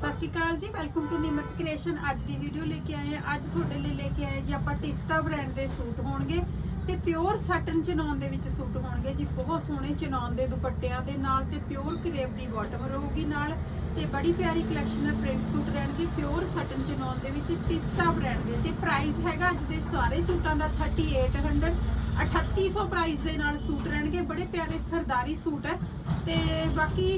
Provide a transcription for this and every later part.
ਸਤਿ ਸ਼੍ਰੀ ਅਕਾਲ ਜੀ welcome to Nimrat creation ਅੱਜ ਦੀ ਵੀਡੀਓ ਲੈ ਕੇ ਆਏ ਹਾਂ। ਅੱਜ ਤੁਹਾਡੇ ਲਈ ਲੈ ਕੇ ਆਏ ਜੀ ਆਪਾਂ ਟਿਸਟਾ ਬ੍ਰਾਂਡ ਦੇ ਸੂਟ ਹੋਣਗੇ ਤੇ ਪਿਓਰ ਸਟਨ ਚਨੌਨ ਦੇ ਵਿੱਚ ਸੂਟ ਹੋਣਗੇ ਜੀ। ਬਹੁਤ ਸੋਹਣੇ ਚਨੌਨ ਦੇ ਦੁਪੱਟਿਆਂ ਦੇ ਨਾਲ ਤੇ ਪਿਓਰ ਕਰੇਪ ਦੀ ਬਾਟਮ ਰਹੂਗੀ ਨਾਲ ਤੇ ਬੜੀ ਪਿਆਰੀ ਕਲੈਕਸ਼ਨ ਹੈ ਪ੍ਰਿੰਟ ਸੂਟ ਰਹਿਣਗੇ ਪਿਓਰ ਸਟਨ ਚਨੌਨ ਦੇ ਵਿੱਚ ਟਿਸਟਾ ਬ੍ਰਾਂਡ ਦੇ। ਤੇ ਪ੍ਰਾਈਸ ਹੈਗਾ ਅੱਜ ਦੇ ਸਾਰੇ ਸੂਟਾਂ ਦਾ 3800 3800 ਪ੍ਰਾਈਸ ਦੇ ਨਾਲ ਸੂਟ ਰਹਿਣਗੇ। ਬੜੇ ਪਿਆਰੇ ਸਰਦਾਰੀ ਸੂਟ ਹੈ। ਤੇ ਬਾਕੀ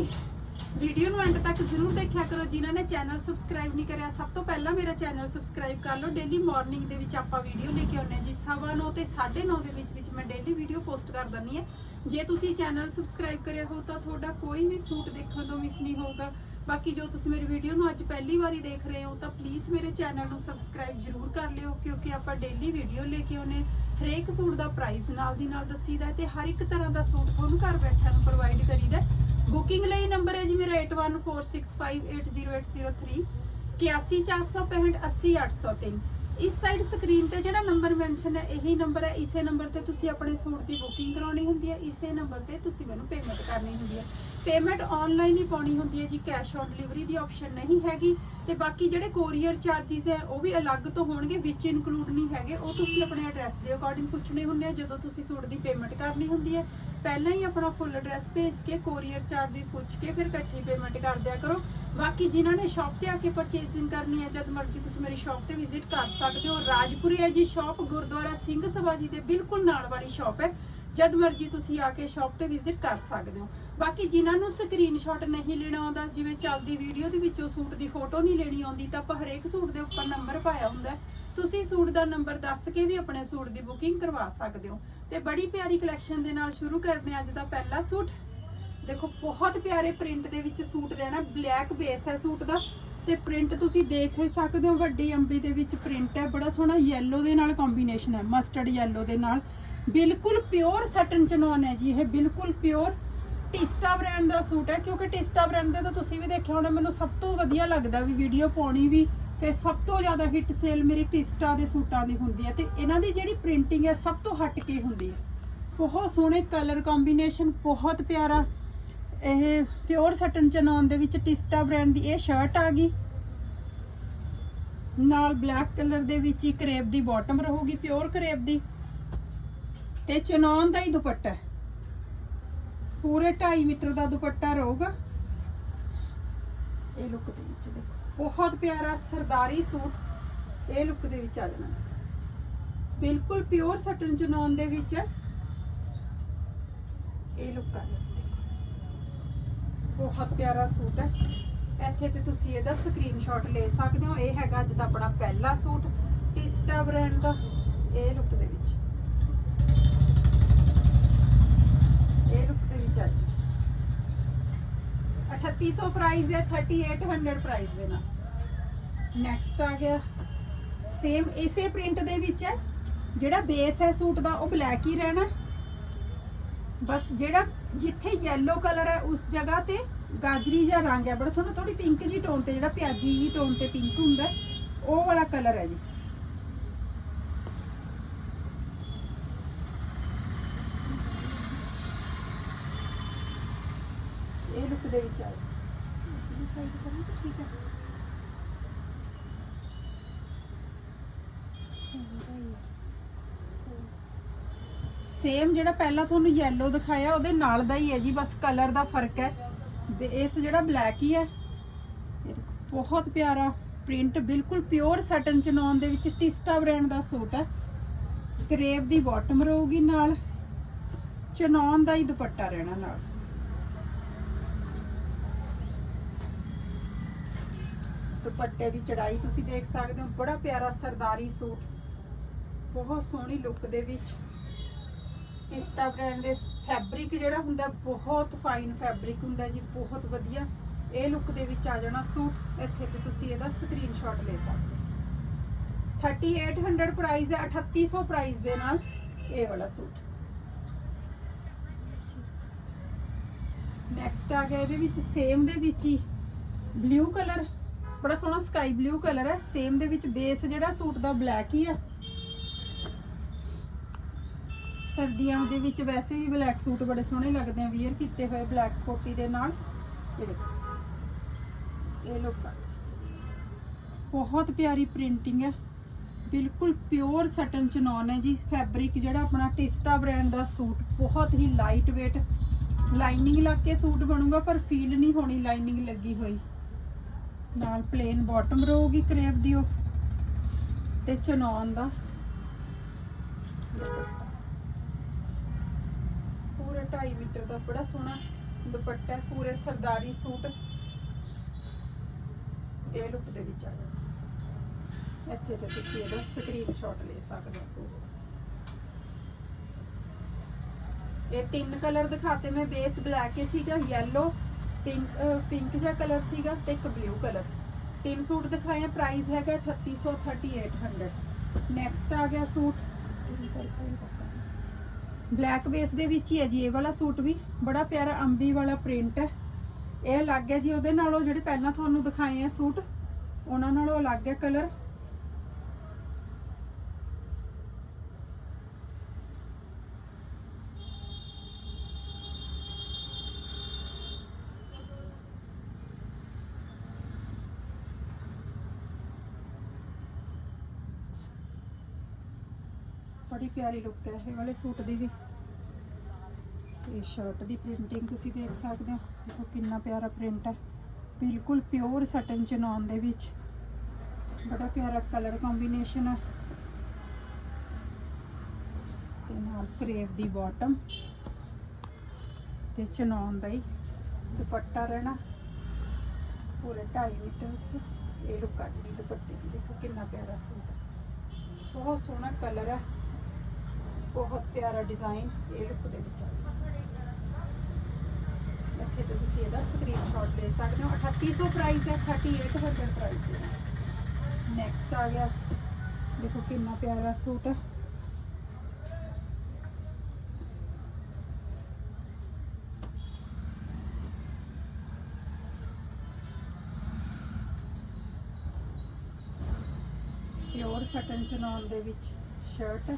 ਵੀਡੀਓ ਨੂੰ ਐਂਡ ਤੱਕ ਜ਼ਰੂਰ ਦੇਖਿਆ ਕਰੋ ਜਿਨ੍ਹਾਂ ਨੇ ਚੈਨਲ ਸਬਸਕ੍ਰਾਈਬ ਨਹੀਂ ਕਰਿਆ, ਸਭ ਤੋਂ ਪਹਿਲਾਂ ਮੇਰਾ ਚੈਨਲ ਸਬਸਕ੍ਰਾਈਬ ਕਰ ਲਓ। ਡੇਲੀ ਮਾਰਨਿੰਗ ਦੇ ਵਿੱਚ ਆਪਾਂ ਵੀਡੀਓ ਲੈ ਕੇ ਆਉਂਦੇ ਹਾਂ ਜੀ। ਸਵਾ ਨੌ ਤੇ 9:30 ਦੇ ਵਿੱਚ ਵਿੱਚ ਮੈਂ ਡੇਲੀ ਵੀਡੀਓ ਪੋਸਟ ਕਰ ਦਿੰਦੀ ਹਾਂ। ਜੇ ਤੁਸੀਂ ਚੈਨਲ ਸਬਸਕ੍ਰਾਈਬ ਕਰਿਆ ਹੋ ਤਾਂ ਤੁਹਾਡਾ ਕੋਈ ਵੀ ਸੂਟ ਦੇਖਣ ਤੋਂ ਮਿਸ ਨਹੀਂ ਹੋਊਗਾ। ਬਾਕੀ ਜੋ ਤੁਸੀਂ ਮੇਰੀ ਵੀਡੀਓ ਨੂੰ ਅੱਜ ਪਹਿਲੀ ਵਾਰੀ ਦੇਖ ਰਹੇ ਹੋ ਤਾਂ ਪਲੀਜ਼ ਮੇਰੇ ਚੈਨਲ ਨੂੰ ਸਬਸਕ੍ਰਾਈਬ ਜ਼ਰੂਰ ਕਰ ਲਿਓ, ਕਿਉਂਕਿ ਆਪਾਂ ਡੇਲੀ ਵੀਡੀਓ ਲੈ ਕੇ ਆਉਨੇ ਹਰੇਕ ਸੂਟ ਦਾ ਪ੍ਰਾਈਸ ਨਾਲ ਦੀ ਨਾਲ ਦੱਸੀਦਾ ਹੈ ਤੇ ਹਰ ਇੱਕ ਤਰ੍ਹਾਂ ਦਾ ਸੂਟ ਤੁਹਾਨੂੰ ਘਰ ਬੈਠਿਆਂ ਨੂੰ ਪ੍ਰੋਵਾਈਡ ਕਰੀਦਾ ਬੁਕਿੰਗ ਲਈ ਨੰਬਰ ਹੈ ਜੀ ਮੇਰਾ 8146580803 8146580803 ਇਸ ਸਾਈਡ ਸਕਰੀਨ ਤੇ ਜਿਹੜਾ ਨੰਬਰ ਮੈਂਸ਼ਨ ਹੈ, ਇਹੀ ਨੰਬਰ ਹੈ। ਇਸੇ ਨੰਬਰ ਤੇ ਤੁਸੀਂ ਆਪਣੇ ਸੂਟ ਦੀ ਬੁਕਿੰਗ ਕਰਾਉਣੀ ਹੁੰਦੀ ਹੈ। ਇਸੇ ਨੰਬਰ ਤੇ ਤੁਸੀਂ ਮੈਨੂੰ ਪੇਮੈਂਟ ਕਰਨੀ ਹੁੰਦੀ ਹੈ। ਪੇਮੈਂਟ ਆਨਲਾਈਨ ਹੀ ਪਾਉਣੀ ਹੁੰਦੀ ਹੈ ਜੀ ਕੈਸ਼ ਔਨ ਡਿਲੀਵਰੀ ਦੀ ਆਪਸ਼ਨ ਨਹੀਂ ਹੈਗੀ। ਤੇ ਬਾਕੀ ਜਿਹੜੇ ਕੋਰੀਅਰ ਚਾਰजेस ਹੈ, ਉਹ ਵੀ ਅਲੱਗ ਤੋਂ ਹੋਣਗੇ, ਵਿੱਚ ਇਨਕਲੂਡ ਨਹੀਂ ਹੈਗੇ। ਉਹ ਤੁਸੀਂ ਆਪਣੇ ਐਡਰੈਸ ਦੇ ਅਕੋਰਡਿੰਗ ਪੁੱਛਣੇ ਹੁੰਦੇ ਆ, ਜਦੋਂ ਤੁਸੀਂ ਸੂਟ ਦੀ ਪੇਮੈਂਟ ਕਰਨੀ ਹੁੰਦੀ ਹੈ। ਪਹਿਲਾਂ ਹੀ ਆਪਣਾ ਫੁੱਲ ਐਡਰੈਸ ਭੇਜ ਕੇ ਕੋਰੀਅਰ ਚਾਰजेस ਪੁੱਛ ਕੇ ਫਿਰ ਇਕੱਠੀ ਪੇਮੈਂਟ ਕਰ ਦਿਆ ਕਰੋ। ਬਾਕੀ ਜਿਨ੍ਹਾਂ ਨੇ ਸ਼ਾਪ ਤੇ ਆ ਕੇ ਪਰਚੇਜ਼ਿੰਗ ਕਰਨੀ ਹੈ, ਜਦ ਮਰਜ਼ੀ ਤੁਸੀਂ ਮੇਰੀ ਸ਼ਾਪ ਤੇ ਵਿਜ਼ਿਟ ਕਰ ਸਕਦੇ ਹੋ। ਰਾਜਪੁਰੀ ਹੈ ਜੀ ਸ਼ਾਪ ਗੁਰਦੁਆਰਾ ਸਿੰਘ ਸਭਾ ਜੀ ਦੇ ਬਿਲਕੁਲ ਨਾਲ ਵਾਲੀ ਸ਼ਾਪ ਹੈ। ਜਦ ਮਰਜ਼ੀ ਤੁਸੀਂ ਆ ਕੇ ਸ਼ਾਪ ਤੇ ਵਿਜ਼ਿਟ ਕਰ ਸਕਦੇ ਹੋ। ਬਾਕੀ ਜਿਨ੍ਹਾਂ ਨੂੰ ਸਕਰੀਨਸ਼ਾਟ ਨਹੀਂ ਲੈਣਾ ਆਉਂਦਾ, ਜਿਵੇਂ ਚੱਲਦੀ ਵੀਡੀਓ ਦੇ ਵਿੱਚੋਂ ਸੂਟ ਦੀ ਫੋਟੋ ਨਹੀਂ ਲੈਣੀ ਆਉਂਦੀ, ਤਾਂ ਆਪਾਂ ਹਰੇਕ ਸੂਟ ਦੇ ਉੱਪਰ ਨੰਬਰ ਪਾਇਆ ਹੁੰਦਾ ਤੁਸੀਂ ਸੂਟ ਦਾ ਨੰਬਰ ਦੱਸ ਕੇ ਵੀ ਆਪਣੇ ਸੂਟ ਦੀ ਬੁਕਿੰਗ ਕਰਵਾ ਸਕਦੇ ਹੋ। ਤੇ ਬੜੀ ਪਿਆਰੀ ਕਲੈਕਸ਼ਨ ਦੇ ਨਾਲ ਸ਼ੁਰੂ ਕਰਦੇ ਹਾਂ ਅੱਜ ਦਾ ਪਹਿਲਾ ਸੂਟ। ਦੇਖੋ, ਬਹੁਤ ਪਿਆਰੇ ਪ੍ਰਿੰਟ ਦੇ ਵਿੱਚ ਸੂਟ ਰਹਿਣਾ ਬਲੈਕ ਬੇਸ ਹੈ ਸੂਟ ਦਾ। ਤੇ ਪ੍ਰਿੰਟ ਤੁਸੀਂ ਦੇਖ ਹੀ ਸਕਦੇ ਹੋ, ਵੱਡੀ ਅੰਬੀ ਦੇ ਵਿੱਚ ਪ੍ਰਿੰਟ ਹੈ, ਬੜਾ ਸੋਹਣਾ ਯੈਲੋ ਦੇ ਨਾਲ ਕੰਬੀਨੇਸ਼ਨ ਹੈ ਮਸਟਰਡ ਯੈਲੋ ਦੇ ਨਾਲ। ਬਿਲਕੁਲ ਪਿਓਰ ਸਟਨ ਚਨੌਨ ਹੈ ਜੀ ਇਹ, ਬਿਲਕੁਲ ਪਿਓਰ ਟਿਸਟਾ ਬ੍ਰਾਂਡ ਦਾ ਸੂਟ ਹੈ, ਕਿਉਂਕਿ ਟਿਸਟਾ ਬ੍ਰਾਂਡ ਦਾ ਤਾਂ ਤੁਸੀਂ ਵੀ ਦੇਖਿਆ ਹੋਣਾ, ਮੈਨੂੰ ਸਭ ਤੋਂ ਵਧੀਆ ਲੱਗਦਾ ਵੀ ਵੀਡੀਓ ਪਾਉਣੀ ਵੀ ਤੇ ਸਭ ਤੋਂ ਜ਼ਿਆਦਾ ਹਿੱਟ ਸੇਲ ਮੇਰੀ ਟਿਸਟਾ ਦੇ ਸੂਟਾਂ ਦੀ ਹੁੰਦੀ ਹੈ ਤੇ ਇਹਨਾਂ ਦੀ ਜਿਹੜੀ ਪ੍ਰਿੰਟਿੰਗ ਹੈ ਸਭ ਤੋਂ ਹਟ ਕੇ ਹੁੰਦੀ ਹੈ। ਬਹੁਤ ਸੋਹਣੇ ਕਲਰ ਕੰਬੀਨੇਸ਼ਨ, ਬਹੁਤ ਪਿਆਰਾ ਇਹ ਪਿਓਰ ਸਟਨ ਚਨੌਨ ਦੇ ਵਿੱਚ ਟਿਸਟਾ ਬ੍ਰਾਂਡ ਦੀ ਇਹ ਸ਼ਰਟ ਆ ਗਈ। ਨਾਲ ਬਲੈਕ ਕਲਰ ਦੇ ਵਿੱਚ ਹੀ ਕਰੇਪ ਦੀ ਬਾਟਮ ਰਹੂਗੀ, ਪਿਓਰ ਕਰੇਪ ਦੀ। ਤੇ ਚਨੌਨ ਦਾ ਹੀ ਦੁਪੱਟਾ ਪੂਰੇ 2.5 ਮੀਟਰ ਦਾ ਦੁਪੱਟਾ ਰਹੂਗਾ। ਇਹ ਲੁੱਕ ਦੇ ਵਿੱਚ ਦੇਖੋ। ਬਹੁਤ ਪਿਆਰਾ ਸਰਦਾਰੀ ਸੂਟ ਇਹ ਲੁੱਕ ਦੇ ਵਿੱਚ ਆ ਜਾਣਾ। ਬਿਲਕੁਲ ਪਿਓਰ ਸਟਨ ਚਨੌਨ ਦੇ ਵਿੱਚ ਇਹ ਲੁੱਕ ਆ ਜਾਣਾ ਬਹੁਤ ਪਿਆਰਾ ਸੂਟ ਹੈ। ਇੱਥੇ ਤੇ ਤੁਸੀਂ ਇਹਦਾ ਸਕਰੀਨਸ਼ਾਟ ਲੈ ਸਕਦੇ ਹੋ। ਇਹ ਹੈਗਾ ਅੱਜ ਦਾ ਆਪਣਾ ਪਹਿਲਾ ਸੂਟ ਟਿਸਟਾ ਬ੍ਰਾਂਡ ਦਾ, ਇਹ ਲੁੱਕ ਦੇ ਵਿੱਚ ਇਹ ਲੁੱਕ ਦੇ ਵਿੱਚ ਅੱਜ 3800 ਪ੍ਰਾਈਸ ਹੈ 3800 ਪ੍ਰਾਈਸ ਦੇ ਨਾਲ। ਨੈਕਸਟ ਆ ਗਿਆ। ਸੇਮ ਇਸੇ ਪ੍ਰਿੰਟ ਦੇ ਵਿੱਚ ਹੈ। ਜਿਹੜਾ ਬੇਸ ਹੈ ਸੂਟ ਦਾ, ਉਹ ਬਲੈਕ ਹੀ ਰਹਿਣਾ ਬਸ ਜਿਹੜਾ ਜਿੱਥੇ ਯੈਲੋ ਕਲਰ ਹੈ, ਉਸ ਜਗ੍ਹਾ ਤੇ ਗਾਜਰੀ ਜਿਹਾ ਰੰਗ ਹੈ। ਬੜਾ ਸੋਹਣਾ ਥੋੜੀ ਪਿੰਕ ਜੀ ਟੋਨ ਤੇ, ਜਿਹੜਾ ਪਿਆਜੀ ਜੀ ਟੋਨ ਤੇ ਪਿੰਕ ਹੁੰਦਾ ਉਹ ਵਾਲਾ ਕਲਰ ਹੈ ਜੀ। ਇਹ ਲੁੱਕ ਦੇ ਵਿੱਚ ਆਇਆ ਸਾਈਡ ਕਰਾਂ ਤਾਂ ਠੀਕ ਹੈ। ਸੇਮ ਜਿਹੜਾ ਪਹਿਲਾਂ ਤੁਹਾਨੂੰ ਯੈਲੋ ਦਿਖਾਇਆ, ਉਹਦੇ ਨਾਲ ਦਾ ਹੀ ਹੈ ਜੀ, ਬਸ ਕਲਰ ਦਾ ਫ਼ਰਕ ਹੈ। ਬੇਸ ਜਿਹੜਾ ਬਲੈਕ ਹੀ ਹੈ, ਇਹ ਦੇਖੋ, ਬਹੁਤ ਪਿਆਰਾ ਪ੍ਰਿੰਟ ਬਿਲਕੁਲ ਪਿਓਰ ਸਟਨ ਚਨੌਨ ਦੇ ਵਿੱਚ ਟਿਸਟਾ ਬ੍ਰਾਂਡ ਦਾ ਸੂਟ ਹੈ। ਕਰੇਬ ਦੀ ਬਾਟਮ ਰਹੂਗੀ ਨਾਲ ਚਨੌਨ ਦਾ ਹੀ ਦੁਪੱਟਾ ਰਹਿਣਾ ਨਾਲ। ਦੁਪੱਟੇ ਦੀ ਚੜਾਈ ਤੁਸੀਂ ਦੇਖ ਸਕਦੇ ਹੋ। ਬੜਾ ਪਿਆਰਾ ਸਰਦਾਰੀ ਸੂਟ। ਬਹੁਤ ਸੋਹਣੀ ਲੁੱਕ ਦੇ ਵਿੱਚ ਟਿਸਟਾ ਬ੍ਰਾਂਡ ਦੇ ਫੈਬਰਿਕ ਜਿਹੜਾ ਹੁੰਦਾ, ਬਹੁਤ ਫਾਈਨ ਫੈਬਰਿਕ ਹੁੰਦਾ ਜੀ, ਬਹੁਤ ਵਧੀਆ। ਇਹ ਲੁੱਕ ਦੇ ਵਿੱਚ ਆ ਜਾਣਾ ਸੂਟ। ਇੱਥੇ ਤੇ ਤੁਸੀਂ ਇਹਦਾ ਸਕਰੀਨਸ਼ਾਟ ਲੈ ਸਕਦੇ ਹੋ। 3800 ਪ੍ਰਾਈਸ ਹੈ 3800 ਪ੍ਰਾਈਸ ਦੇ ਨਾਲ ਇਹ ਵਾਲਾ ਸੂਟ। ਨੈਕਸਟ ਆ ਗਿਆ ਇਹਦੇ ਵਿੱਚ ਸੇਮ ਦੇ ਵਿੱਚ ਹੀ ਬਲੂ ਕਲਰ ਬੜਾ ਸੋਹਣਾ ਸਕਾਈ ਬਲੂ ਕਲਰ ਹੈ। ਸੇਮ ਦੇ ਵਿੱਚ ਬੇਸ ਜਿਹੜਾ ਸੂਟ ਦਾ ਬਲੈਕ ਹੀ ਆ। ਸਰਦੀਆਂ ਦੇ ਵਿੱਚ ਵੈਸੇ ਵੀ ਬਲੈਕ ਸੂਟ ਬੜੇ ਸੋਹਣੇ ਲੱਗਦੇ ਆ। ਵੀਅਰ ਕੀਤੇ ਹੋਏ ਬਲੈਕ ਕੋਟੀ ਦੇ ਨਾਲ। ਇਹ ਦੇਖੋ। ਇਹ ਲੁੱਕ ਬਹੁਤ ਪਿਆਰੀ ਪ੍ਰਿੰਟਿੰਗ ਹੈ। ਬਿਲਕੁਲ ਪਿਓਰ ਸਟਨ ਚਨੌਨ ਹੈ ਜੀ। ਫੈਬਰਿਕ ਜਿਹੜਾ ਆਪਣਾ ਟਿਸਟਾ ਬ੍ਰਾਂਡ ਦਾ ਸੂਟ, ਬਹੁਤ ਹੀ ਲਾਈਟ weight ਲਾਈਨਿੰਗ ਲੱਗ ਕੇ ਸੂਟ ਬਣੂਗਾ, ਪਰ ਫੀਲ ਨਹੀਂ ਹੋਣੀ ਲਾਈਨਿੰਗ ਲੱਗੀ ਹੋਈ। ਨਾਲ ਪਲੇਨ ਬਾਟਮ ਰਹੂਗੀ ਕਰੇਪ ਦੀ ਉਹ ਤੇ ਚਨੌਨ ਦਾ। ਪੂਰੇ 2.5 ਮੀਟਰ ਦਾ ਬੜਾ ਸੋਹਣਾ ਦੁਪੱਟਾ, ਪੂਰੇ ਸਰਦਾਰੀ ਸੂਟ। ਇਹ ਲੁੱਕ ਦੇ ਵਿੱਚ ਆ ਜਾਣਾ। ਇੱਥੇ ਤੇ ਤੁਸੀਂ ਇਹਦਾ ਸਕਰੀਨਸ਼ਾਟ ਲੈ ਸਕਦੇ ਹੋ ਸੂਟ। ਇਹ ਤਿੰਨ ਕਲਰ ਦਿਖਾਤੇ, ਮੈਂ ਬੇਸ ਬਲੈਕ ਹੀ ਸੀਗਾ ਯੈਲੋ ਪਿੰਕ ਪਿੰਕ ਜਿਹਾ ਕਲਰ ਸੀਗਾ ਤੇ ਇੱਕ ਬਲੂ ਕਲਰ। ਤਿੰਨ ਸੂਟ ਦਿਖਾਏ ਪ੍ਰਾਈਸ ਹੈਗਾ 3800 3800 ਨੈਕਸਟ ਆ ਗਿਆ ਸੂਟ। ਬਲੈਕ ਬੇਸ ਦੇ ਵਿੱਚ ਹੀ ਹੈ ਜੀ, ਇਹ ਵਾਲਾ ਸੂਟ ਵੀ। ਬੜਾ ਪਿਆਰਾ ਅੰਬੀ ਵਾਲਾ ਪ੍ਰਿੰਟ ਹੈ। ਇਹ ਅਲੱਗ ਹੈ ਜੀ, ਉਹਦੇ ਨਾਲੋਂ ਜਿਹੜੇ ਪਹਿਲਾਂ ਤੁਹਾਨੂੰ ਦਿਖਾਏ ਆ ਸੂਟ, ਉਹਨਾਂ ਨਾਲੋਂ ਅਲੱਗ ਹੈ ਕਲਰ। ਬੜੀ ਪਿਆਰੀ ਲੁੱਕ ਹੈ, ਇਹ ਵਾਲੇ ਸੂਟ ਦੀ ਵੀ। ਇਹ ਸ਼ਰਟ ਦੀ ਪ੍ਰਿੰਟਿੰਗ ਤੁਸੀਂ ਦੇਖ ਸਕਦੇ ਹੋ, ਦੇਖੋ ਕਿੰਨਾ ਪਿਆਰਾ ਪ੍ਰਿੰਟ ਹੈ। ਬਿਲਕੁਲ ਪਿਓਰ ਸਟਨ ਚਨੌਨ ਦੇ ਵਿੱਚ। ਬੜਾ ਪਿਆਰਾ ਕਲਰ ਕੰਬੀਨੇਸ਼ਨ ਹੈ। ਤੇ ਨਾਲ ਕਰੇਪ ਦੀ ਬਾਟਮ ਤੇ ਚਨੌਨ ਦਾ ਹੀ ਦੁਪੱਟਾ ਰਹਿਣਾ। ਪੂਰੇ 2.5 ਮੀਟਰ ਤੇ ਇਹ ਲੁੱਕ ਆ ਜਿਹੜੀ ਦੁਪੱਟੇ ਦੀ। ਦੇਖੋ ਕਿੰਨਾ ਪਿਆਰਾ ਸੂਟ ਹੈ। ਬਹੁਤ ਸੋਹਣਾ ਕਲਰ ਹੈ। ਬਹੁਤ ਪਿਆਰਾ ਡਿਜ਼ਾਈਨ ਇਹ ਲੁੱਕ ਦੇ ਵਿੱਚ ਆ ਇੱਥੇ ਤੇ ਤੁਸੀਂ ਇਹਦਾ ਸਕਰੀਨਸ਼ਾਟ ਲੈ ਸਕਦੇ ਹੋ। 3800 ਪ੍ਰਾਈਸ ਹੈ 3800 ਪ੍ਰਾਈਸ ਹੈ। ਨੈਕਸਟ ਆ ਗਿਆ। ਦੇਖੋ ਕਿੰਨਾ ਪਿਆਰਾ ਸੂਟ ਹੈ ਪਿਓਰ ਸਟਨ ਚਨੌਨ ਦੇ ਵਿੱਚ ਸ਼ਰਟ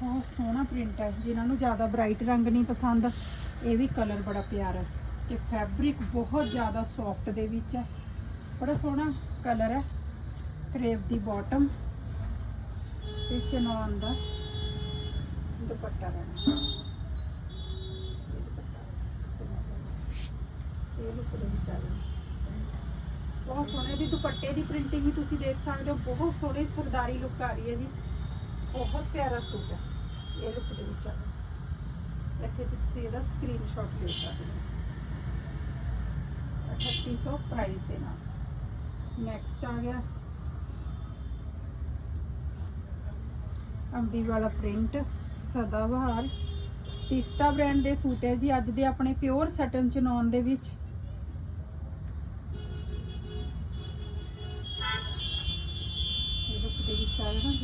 ਬਹੁਤ ਸੋਹਣਾ ਪ੍ਰਿੰਟ ਹੈ, ਜਿਨ੍ਹਾਂ ਨੂੰ ਜ਼ਿਆਦਾ ਬ੍ਰਾਈਟ ਰੰਗ ਨਹੀਂ ਪਸੰਦ। ਇਹ ਵੀ ਕਲਰ ਬੜਾ ਪਿਆਰਾ ਹੈ ਤੇ ਫੈਬਰਿਕ ਬਹੁਤ ਜ਼ਿਆਦਾ ਸੌਫਟ ਦੇ ਵਿੱਚ ਹੈ। ਬੜਾ ਸੋਹਣਾ ਕਲਰ ਹੈ ਕਰੇਪ ਦੀ ਬਾਟਮ ਤੇ ਚਨੌਨ ਦਾ ਦੁਪੱਟਾ ਰਹਿਣਾ ਇਹ ਲੁੱਕ ਦੇ ਵਿੱਚ ਆ ਜਾਣਾ ਬਹੁਤ ਸੋਹਣੇ ਦੀ ਦੁਪੱਟੇ ਦੀ ਪ੍ਰਿੰਟਿੰਗ ਵੀ ਤੁਸੀਂ ਦੇਖ ਸਕਦੇ ਹੋ, ਬਹੁਤ ਸੋਹਣੀ ਸਰਦਾਰੀ ਲੁੱਕ ਆ ਰਹੀ ਹੈ ਜੀ। ਬਹੁਤ ਪਿਆਰਾ ਸੂਟ ਹੈ। ਇਹ ਲੁੱਕ ਦੇ ਵਿੱਚ ਆ। ਇੱਥੇ ਤੁਸੀਂ ਇਹਦਾ ਸਕਰੀਨਸ਼ਾਟ ਲੈ ਸਕਦੇ ਹੋ। 3800 ਪ੍ਰਾਈਸ ਦੇ ਨਾਲ। ਨੈਕਸਟ ਆ ਗਿਆ। ਅੰਬੀ ਵਾਲਾ ਪ੍ਰਿੰਟ ਸਦਾਬਹਾਰ। ਟਿਸਟਾ ਬ੍ਰਾਂਡ ਦੇ ਸੂਟ ਹੈ ਜੀ। ਅੱਜ ਦੇ ਆਪਣੇ ਪਿਓਰ ਸਟਨ ਚਨੌਨ ਦੇ ਵਿੱਚ।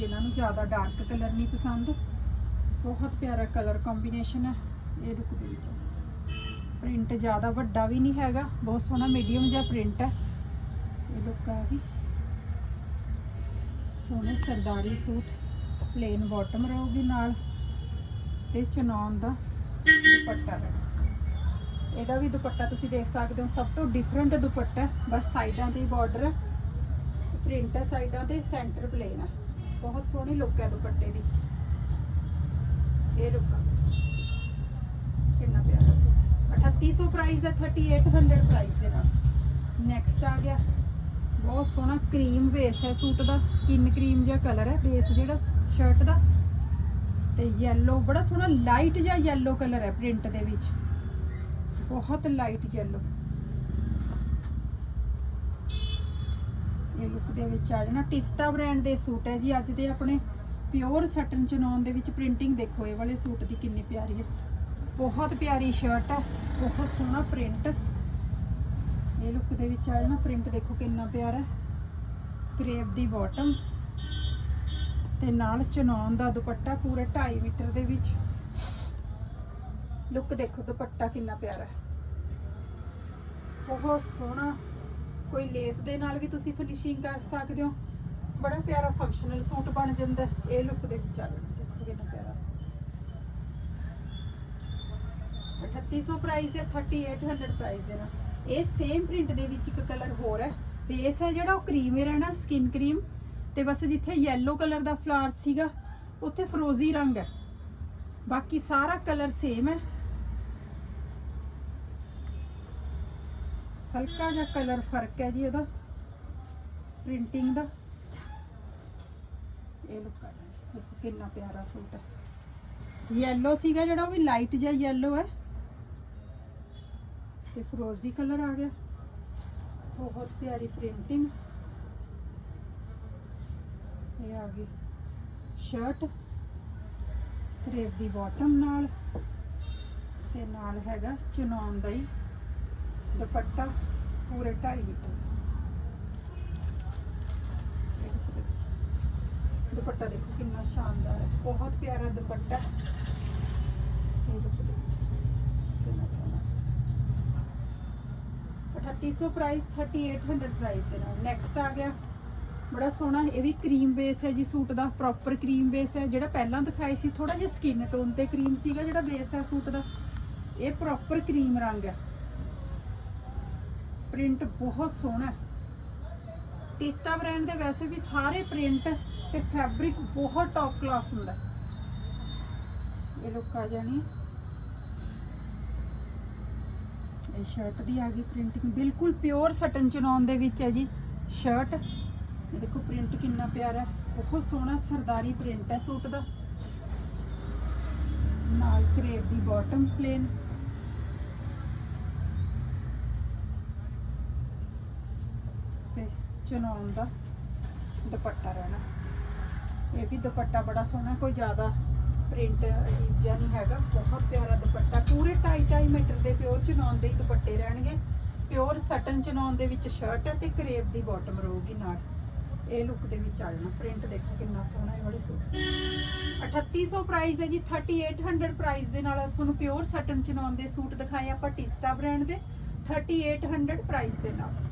ਵਿੱਚ ਆ ਨੂੰ ਜ਼ਿਆਦਾ ਡਾਰਕ ਕਲਰ ਨਹੀਂ ਪਸੰਦ। ਬਹੁਤ ਪਿਆਰਾ ਕਲਰ ਕੰਬੀਨੇਸ਼ਨ ਹੈ, ਇਹ ਲੁੱਕ ਦੇ ਵਿੱਚ। ਪ੍ਰਿੰਟ ਜ਼ਿਆਦਾ ਵੱਡਾ ਵੀ ਨਹੀਂ ਹੈਗਾ, ਬਹੁਤ ਸੋਹਣਾ ਮੀਡੀਅਮ ਜਿਹਾ ਪ੍ਰਿੰਟ ਹੈ। ਇਹ ਲੁੱਕ ਆ ਗਈ। ਸੋਹਣੇ ਸਰਦਾਰੀ ਸੂਟ ਪਲੇਨ ਬਾਟਮ ਰਹੂਗੀ ਨਾਲ। ਤੇ ਚਨੌਨ ਦਾ ਦੁਪੱਟਾ ਰਹੇਗਾ ਇਹਦਾ ਵੀ ਦੁਪੱਟਾ ਤੁਸੀਂ ਦੇਖ ਸਕਦੇ ਹੋ, ਸਭ ਤੋਂ ਡਿਫਰੈਂਟ ਦੁਪੱਟਾ ਬਸ ਸਾਈਡਾਂ ਤੇ ਹੀ ਬਾਰਡਰ ਹੈ। ਪ੍ਰਿੰਟ ਹੈ, ਸਾਈਡਾਂ ਤੇ ਸੈਂਟਰ ਪਲੇਨ ਹੈ। ਬਹੁਤ ਸੋਹਣੀ ਲੁੱਕ ਹੈ ਦੁਪੱਟੇ ਦੀ। ਇਹ ਲੁੱਕ ਆ ਕਿੰਨਾ ਪਿਆਰਾ ਸੂਟ 3800 ਪ੍ਰਾਈਸ ਹੈ 3800 ਪ੍ਰਾਈਸ ਦੇ ਨਾਲ। ਨੈਕਸਟ ਆ ਗਿਆ। ਬਹੁਤ ਸੋਹਣਾ ਕਰੀਮ ਬੇਸ ਹੈ ਸੂਟ ਦਾ। ਸਕਿਨ ਕਰੀਮ ਜਿਹਾ ਕਲਰ ਹੈ। ਬੇਸ ਜਿਹੜਾ ਸ਼ਰਟ ਦਾ। ਤੇ ਯੈਲੋ ਬੜਾ ਸੋਹਣਾ ਲਾਈਟ ਜਿਹਾ ਯੈਲੋ ਕਲਰ ਹੈ ਪ੍ਰਿੰਟ ਦੇ ਵਿੱਚ। ਬਹੁਤ ਲਾਈਟ ਯੈਲੋ ਇਹ ਲੁੱਕ ਦੇ ਵਿੱਚ ਆ ਜਾਣਾ। ਟਿਸਟਾ ਬ੍ਰਾਂਡ ਦੇ ਸੂਟ ਹੈ ਜੀ। ਅੱਜ ਦੇ ਆਪਣੇ ਪਿਓਰ ਸਟਨ ਚਨੌਨ ਦੇ ਵਿੱਚ ਪ੍ਰਿੰਟਿੰਗ ਦੇਖੋ, ਇਹ ਵਾਲੇ ਸੂਟ ਦੀ ਕਿੰਨੀ ਪਿਆਰੀ ਹੈ। ਬਹੁਤ ਪਿਆਰੀ ਸ਼ਰਟ ਹੈ। ਬਹੁਤ ਸੋਹਣਾ ਪ੍ਰਿੰਟ ਇਹ ਲੁੱਕ ਦੇ ਵਿੱਚ ਆ ਜਾਣਾ। ਪ੍ਰਿੰਟ ਦੇਖੋ ਕਿੰਨਾ ਪਿਆਰਾ ਹੈ। ਕਰੇਪ ਦੀ ਬਾਟਮ ਤੇ ਨਾਲ ਚਨੌਨ ਦਾ ਦੁਪੱਟਾ ਪੂਰੇ 2.5 ਮੀਟਰ ਦੇ ਵਿੱਚ। ਲੁੱਕ ਦੇਖੋ ਦੁਪੱਟਾ ਕਿੰਨਾ ਪਿਆਰਾ ਹੈ। ਬਹੁਤ ਸੋਹਣਾ ਕੋਈ ਲੇਸ ਦੇ ਨਾਲ ਵੀ ਤੁਸੀਂ ਫਿਨਿਸ਼ਿੰਗ ਕਰ ਸਕਦੇ ਹੋ। ਬੜਾ ਪਿਆਰਾ ਫੰਕਸ਼ਨਲ ਸੂਟ ਬਣ ਜਾਂਦਾ ਇਹ ਲੁੱਕ ਦੇ ਵਿੱਚ ਆ ਜਾਣਾ ਦੇਖੋ ਕਿੰਨਾ ਪਿਆਰਾ ਸੂਟ। 3800 ਪ੍ਰਾਈਸ ਹੈ 3800 ਪ੍ਰਾਈਸ ਦੇ ਨਾਲ ਇਹ ਸੇਮ ਪ੍ਰਿੰਟ ਦੇ ਵਿੱਚ ਇੱਕ ਕਲਰ ਹੋਰ ਹੈ। ਬੇਸ ਹੈ ਜਿਹੜਾ, ਉਹ ਕਰੀਮ ਹੈ ਰਹਿਣਾ ਸਕਿਨ ਕਰੀਮ ਤੇ ਬਸ ਜਿੱਥੇ ਯੈਲੋ ਕਲਰ ਦਾ ਫਲਾਰ ਸੀਗਾ, ਉੱਥੇ ਫਰੋਜ਼ੀ ਰੰਗ ਹੈ। ਬਾਕੀ ਸਾਰਾ ਕਲਰ ਸੇਮ ਹੈ। ਹਲਕਾ ਜਿਹਾ ਕਲਰ ਫ਼ਰਕ ਹੈ ਜੀ ਉਹਦਾ। ਪ੍ਰਿੰਟਿੰਗ ਦਾ। ਇਹ ਲੁੱਕ ਹੈ ਕਿੰਨਾ ਪਿਆਰਾ ਸੂਟ ਹੈ। ਯੈਲੋ ਸੀਗਾ ਜਿਹੜਾ, ਉਹ ਵੀ ਲਾਈਟ ਜਿਹਾ ਯੈਲੋ ਹੈ। ਤੇ ਫਰੋਜ਼ੀ ਕਲਰ ਆ ਗਿਆ। ਬਹੁਤ ਪਿਆਰੀ ਪ੍ਰਿੰਟਿੰਗ। ਇਹ ਆ ਗਈ ਸ਼ਰਟ ਕਰੇਵ ਦੀ ਬਾਟਮ ਨਾਲ। ਤੇ ਨਾਲ ਹੈਗਾ ਚੁਨਾਨ ਦਾ ਹੀ। ਦੁਪੱਟਾ ਪੂਰੇ 2.5 ਮੀਟਰ ਦੁਪੱਟਾ ਦੇਖੋ ਕਿੰਨਾ ਸ਼ਾਨਦਾਰ ਹੈ। ਬਹੁਤ ਪਿਆਰਾ ਦੁਪੱਟਾ। ਇਹ ਦੇਖੋ ਕਿੰਨਾ ਸੋਹਣਾ ਸੂਟ 3800 ਪ੍ਰਾਈਸ 3800 ਪ੍ਰਾਈਸ ਦੇ ਨਾਲ। ਨੈਕਸਟ ਆ ਗਿਆ। ਬੜਾ ਸੋਹਣਾ, ਇਹ ਵੀ ਕਰੀਮ ਬੇਸ ਹੈ ਜੀ ਸੂਟ ਦਾ। ਪ੍ਰੋਪਰ ਕਰੀਮ ਬੇਸ ਹੈ। ਜਿਹੜਾ ਪਹਿਲਾਂ ਦਿਖਾਈ ਸੀ ਥੋੜਾ ਜਿਹਾ ਸਕਿਨ ਟੋਨ ਤੇ ਕਰੀਮ ਸੀਗਾ ਜਿਹੜਾ ਬੇਸ ਹੈ ਸੂਟ ਦਾ। ਇਹ ਪ੍ਰੋਪਰ ਕਰੀਮ ਰੰਗ ਹੈ। ਪ੍ਰਿੰਟ ਬਹੁਤ ਸੋਹਣਾ ਹੈ। ਟਿਸਟਾ ਬ੍ਰਾਂਡ ਦੇ ਵੈਸੇ ਵੀ ਸਾਰੇ ਪ੍ਰਿੰਟ ਤੇ ਫੈਬਰਿਕ ਬਹੁਤ ਟੌਪ ਕਲਾਸ ਹੁੰਦਾ ਇਹ ਲੁੱਕ ਆ ਜਾਣੀ ਇਹ ਸ਼ਰਟ ਦੀ ਆ ਗਈ ਪ੍ਰਿੰਟਿੰਗ ਬਿਲਕੁਲ ਪਿਓਰ ਸਟਨ ਚਨੌਨ ਦੇ ਵਿੱਚ ਹੈ ਜੀ ਸ਼ਰਟ ਇਹ ਦੇਖੋ ਪ੍ਰਿੰਟ ਕਿੰਨਾ ਪਿਆਰਾ ਬਹੁਤ ਸੋਹਣਾ ਸਰਦਾਰੀ ਪ੍ਰਿੰਟ ਹੈ ਸੂਟ ਦਾ। ਨਾਲ ਕਰੇਪ ਦੀ ਬਾਟਮ ਪਲੇਨ ਤੇ ਚਨੌਨ ਦਾ ਦੁਪੱਟਾ ਰਹਿਣਾ। ਇਹ ਵੀ ਦੁਪੱਟਾ ਬੜਾ ਸੋਹਣਾ, ਕੋਈ ਜ਼ਿਆਦਾ ਪ੍ਰਿੰਟ ਅਜੀਬ ਜਿਹਾ ਨਹੀਂ ਹੈਗਾ। ਬਹੁਤ ਪਿਆਰਾ ਦੁਪੱਟਾ, ਪੂਰੇ 2.5 ਮੀਟਰ ਦੇ ਪਿਓਰ ਚਨੌਨ ਦੇ ਹੀ ਦੁਪੱਟੇ ਰਹਿਣਗੇ। ਪਿਓਰ ਸਟਨ ਚਨੌਨ ਦੇ ਵਿੱਚ ਸ਼ਰਟ ਹੈ ਤੇ ਕਰੇਪ ਦੀ ਬਾਟਮ ਰਹੂਗੀ ਨਾਲ। ਇਹ ਲੁੱਕ ਦੇ ਵਿੱਚ ਆ ਜਾਣਾ। ਪ੍ਰਿੰਟ ਦੇਖੋ ਕਿੰਨਾ ਸੋਹਣਾ ਹੈ ਵਾਲੇ ਸੂਟ 3800 ਪ੍ਰਾਈਸ ਹੈ ਜੀ 3800 ਪ੍ਰਾਈਸ ਦੇ ਨਾਲ ਤੁਹਾਨੂੰ ਪਿਓਰ ਸਟਨ ਚਨੌਨ ਦੇ ਸੂਟ ਦਿਖਾਏ ਆਪਾਂ ਟਿਸਟਾ ਬ੍ਰਾਂਡ ਦੇ। 3800 ਪ੍ਰਾਈਸ ਦੇ ਨਾਲ।